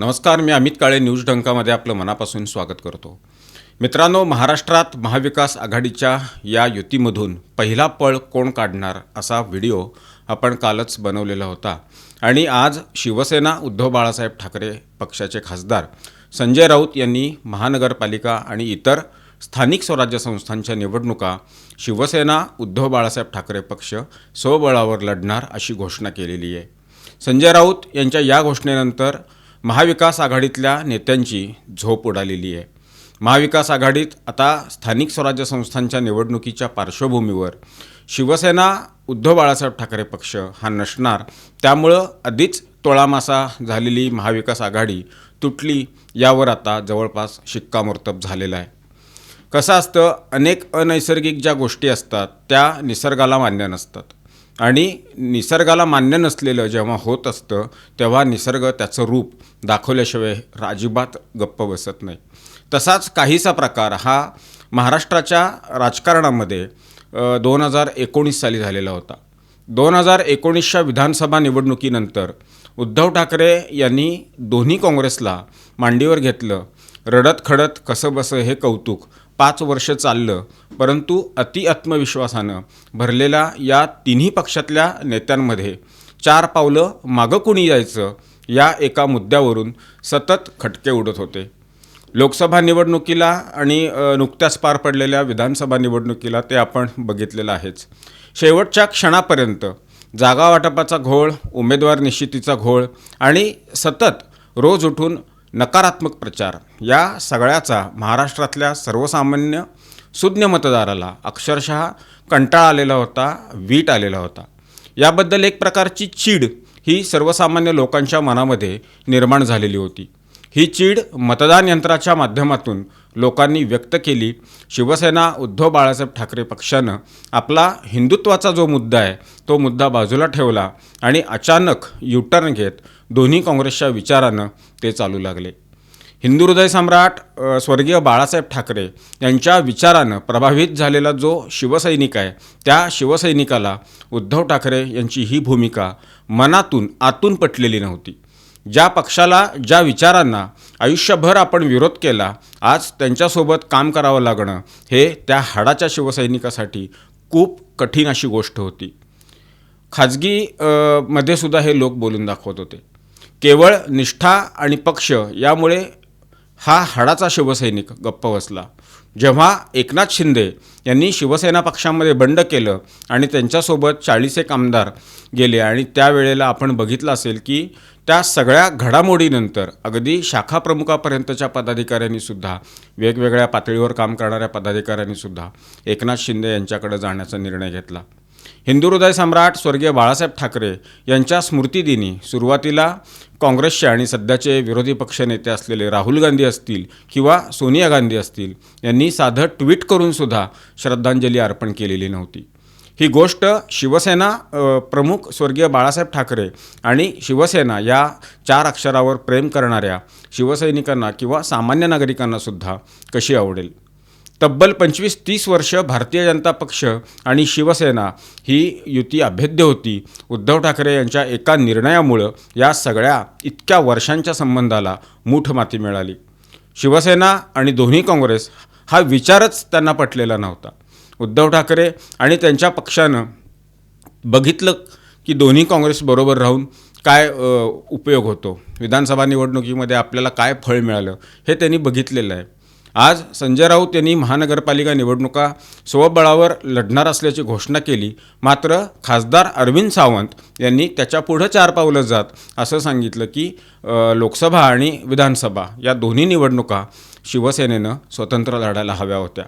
नमस्कार मी अमित काळे न्यूज डंकामध्ये आपलं मनापासून स्वागत करतो. मित्रांनो महाराष्ट्रात महाविकास आघाडीच्या या युतीमधून पहिला पळ कोण काढणार असा व्हिडिओ आपण कालच बनवलेला होता. आणि आज शिवसेना उद्धव बाळासाहेब ठाकरे पक्षाचे खासदार संजय राऊत यांनी महानगरपालिका आणि इतर स्थानिक स्वराज्य संस्थांच्या निवडणुका शिवसेना उद्धव बाळासाहेब ठाकरे पक्ष स्वबळावर लढणार अशी घोषणा केलेली आहे. संजय राऊत यांच्या या घोषणेनंतर महाविकास आघाडीतल्या नेत्यांची झोप उडालेली आहे. महाविकास आघाडीत आता स्थानिक स्वराज्य संस्थांच्या निवडणुकीच्या पार्श्वभूमीवर शिवसेना उद्धव बाळासाहेब ठाकरे पक्ष हा नसणार. त्यामुळं आधीच तोळामासा झालेली महाविकास आघाडी तुटली यावर आता जवळपास शिक्कामोर्तब झालेला आहे. कसं असतं अनेक अनैसर्गिक ज्या गोष्टी असतात त्या निसर्गाला मान्य नसतात. आणि निसर्गाला मान्य नसलेलं जेव्हा होत असतं तेव्हा निसर्ग त्याचं रूप दाखवल्याशिवाय अजिबात गप्प बसत नाही. तसाच काहीसा प्रकार हा महाराष्ट्राच्या राजकारणामध्ये दोन हजार एकोणीस साली झालेला होता. दोन हजार एकोणीसच्या विधानसभा निवडणुकीनंतर उद्धव ठाकरे यांनी दोन्ही काँग्रेसला मांडीवर घेतलं. रडत खडत कसं बसं हे कौतुक पाच वर्ष चाललं परंतु अति आत्मविश्वासानं भरलेल्या या तिन्ही पक्षातल्या नेत्यांमध्ये चार पावलं मागं कुणी जायचं या एका मुद्द्यावरून सतत खटके उडत होते. लोकसभा निवडणुकीला आणि नुकत्याच पार पडलेल्या विधानसभा निवडणुकीला ते आपण बघितलेलं आहेच. शेवटच्या क्षणापर्यंत जागा वाटपाचा घोळ उमेदवार निश्चितीचा घोळ आणि सतत रोज उठून नकारात्मक प्रचार या सगळ्याचा महाराष्ट्रातल्या सर्वसामान्य सुज्ञ मतदाराला अक्षरशः कंटाळा आलेला होता वीट आलेला होता. याबद्दल एक प्रकारची चीड ही सर्वसामान्य लोकांच्या मनामध्ये निर्माण झालेली होती. ही चीड मतदान यंत्राच्या माध्यमातून लोकांनी व्यक्त केली शिवसेना उद्धव बाळासाहेब ठाकरे पक्षानं आपला हिंदुत्वाचा जो मुद्दा आहे तो मुद्दा बाजूला ठेवला आणि अचानक युटर्न घेत दोन्ही काँग्रेसच्या विचारानं ते चालू लागले. हिंदू हृदय सम्राट स्वर्गीय बाळासाहेब ठाकरे यांच्या विचारानं प्रभावित झालेला जो शिवसैनिक आहे त्या शिवसैनिकाला उद्धव ठाकरे यांची ही भूमिका मनातून आतून पटलेली नव्हती. ज्या पक्षाला ज्या विचारांना आयुष्यभर आपण विरोध केला आज त्यांच्यासोबत काम करावं लागणं हे त्या हाडाच्या शिवसैनिकासाठी खूप कठीण अशी गोष्ट होती. खाजगी मध्ये सुद्धा हे लोक बोलून दाखवत होते. केवळ निष्ठा आणि पक्ष यामुळे हा हाडाचा शिवसैनिक गप्प बसला. जेव्हा एकनाथ शिंदे यांनी शिवसेना पक्षामध्ये बंड केलं आणि त्यांच्यासोबत चाळीस एक आमदार गेले आणि त्यावेळेला आपण बघितलं असेल की त्या सगळ्या घडामोडीनंतर अगदी शाखाप्रमुखापर्यंतच्या पदाधिकाऱ्यांनी सुद्धा वेगवेगळ्या पातळीवर काम करणाऱ्या पदाधिकाऱ्यांनी सुद्धा एकनाथ शिंदे यांच्याकडे जाण्याचा निर्णय घेतला. हिंदू हृदय सम्राट स्वर्गीय बाळासाहेब ठाकरे यांच्या स्मृतिदिनी सुरुवातीला काँग्रेसचे आणि सध्याचे विरोधी पक्षनेते असलेले राहुल गांधी असतील किंवा सोनिया गांधी असतील यांनी साधं ट्विट करूनसुद्धा श्रद्धांजली अर्पण केलेली नव्हती. ही गोष्ट शिवसेना प्रमुख स्वर्गीय बाळासाहेब ठाकरे आणि शिवसेना या चार अक्षरावर प्रेम करणाऱ्या शिवसैनिकांना किंवा सामान्य नागरिकांनासुद्धा कशी आवडेल? तब्बल पंचवीस तीस वर्ष भारतीय जनता पक्ष आणि शिवसेना ही युती अभेद्य होती. उद्धव ठाकरे यांच्या एका निर्णयामुळं या सगळ्या इतक्या वर्षांच्या संबंधाला मूठ माती मिळाली. शिवसेना आणि दोन्ही काँग्रेस हा विचारच त्यांना पटलेला नव्हता. उद्धव ठाकरे आणि त्यांच्या पक्षानं बघितलं की दोन्ही काँग्रेसबरोबर राहून काय उपयोग होतो. विधानसभा निवडणुकीमध्ये आपल्याला काय फळ मिळालं हे त्यांनी बघितलेलं आहे. आज संजय राऊत यांनी महानगरपालिका निवडणुका स्वबळावर लढणार असल्याची घोषणा केली. मात्र खासदार अरविंद सावंत यांनी त्याच्या पुढं चार पावलं जात असं सांगितलं की लोकसभा आणि विधानसभा या दोन्ही निवडणुका शिवसेनेनं स्वतंत्र लढायला हव्या होत्या.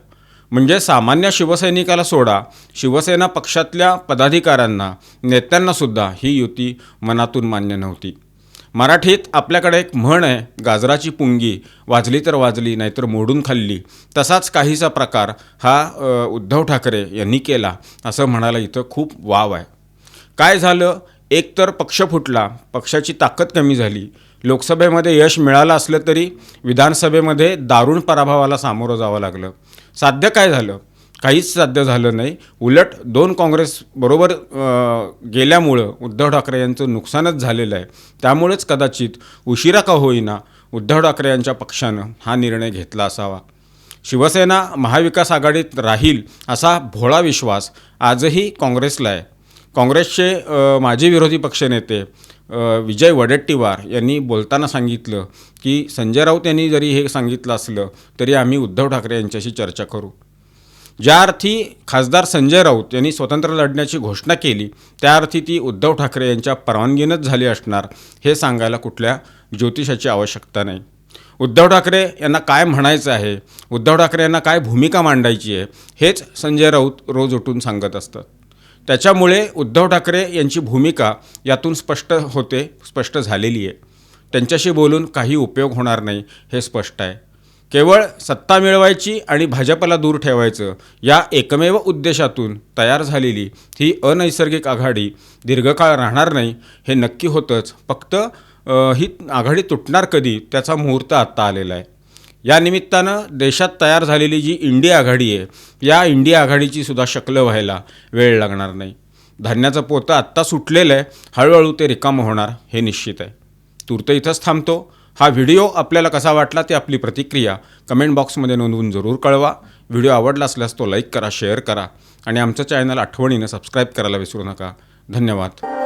म्हणजे सामान्य शिवसैनिकाला सोडा शिवसेना पक्षातल्या पदाधिकाऱ्यांना नेत्यांनासुद्धा ही युती मनातून मान्य नव्हती. मराठीत आपल्याकडे एक म्हण आहे गाजराची पुंगी वाजली तर वाजली नाहीतर मोडून खाल्ली. तसाच काहीसा प्रकार हा उद्धव ठाकरे यांनी केला असं म्हणायला इथं खूप वाव आहे. काय झालं? एकतर पक्ष फुटला पक्षाची ताकद कमी झाली. लोकसभेमध्ये यश मिळालं असलं तरी विधानसभेमध्ये दारुण पराभवाला सामोरं जावं लागलं. साध्य काय झालं? काहीच साध्य झालं नाही. उलट दोन काँग्रेस बरोबर गेल्यामुळं उद्धव ठाकरे यांचं नुकसानच झालेलं आहे. त्यामुळेच कदाचित उशिरा का होईना उद्धव ठाकरे यांच्या पक्षानं हा निर्णय घेतला असावा. शिवसेना महाविकास आघाडीत राहील असा भोळा विश्वास आजही काँग्रेसला आहे. काँग्रेसचे माजी विरोधी पक्षनेते विजय वडेट्टीवार यांनी बोलताना सांगितलं की संजय राऊत यांनी जरी हे सांगितलं असलं तरी आम्ही उद्धव ठाकरे यांच्याशी चर्चा करू. ज्या अर्थी खासदार संजय राऊत यांनी स्वतंत्र लढण्याची घोषणा केली त्या अर्थी ती उद्धव ठाकरे यांच्या परवानगीनंच झाली असणार हे सांगायला कुठल्या ज्योतिषाची आवश्यकता नाही. उद्धव ठाकरे यांना काय म्हणायचं आहे? उद्धव ठाकरे यांना काय भूमिका मांडायची आहे? हेच संजय राऊत रोज उठून सांगत असतात. त्याच्यामुळे उद्धव ठाकरे यांची भूमिका यातून स्पष्ट होते स्पष्ट झालेली आहे. त्यांच्याशी बोलून काही उपयोग होणार नाही हे स्पष्ट आहे. केवळ सत्ता मिळवायची आणि भाजपला दूर ठेवायचं या एकमेव उद्देशातून तयार झालेली ही अनैसर्गिक आघाडी दीर्घकाळ राहणार नाही हे नक्की होतंच. फक्त ही आघाडी तुटणार कधी त्याचा मुहूर्त आत्ता आलेला आहे. या निमित्तानं देशात तयार झालेली जी इंडिया आघाडी आहे या इंडिया आघाडीची सुद्धा शक्ल व्हायला वेळ लागणार नाही. धान्याचं पोतं आत्ता सुटलेलं आहे हळूहळू ते रिकामं होणार हे निश्चित आहे. तूर्त इथंच थांबतो. हा व्हिडिओ आपल्याला कसा वाटला ते आपली प्रतिक्रिया कमेंट बॉक्समध्ये नोंदवून जरूर कळवा. व्हिडिओ आवडला असल्यास तो लाईक करा शेअर करा आणि आमचं चॅनल आठवणीनं सबस्क्राईब करायला विसरू नका. धन्यवाद.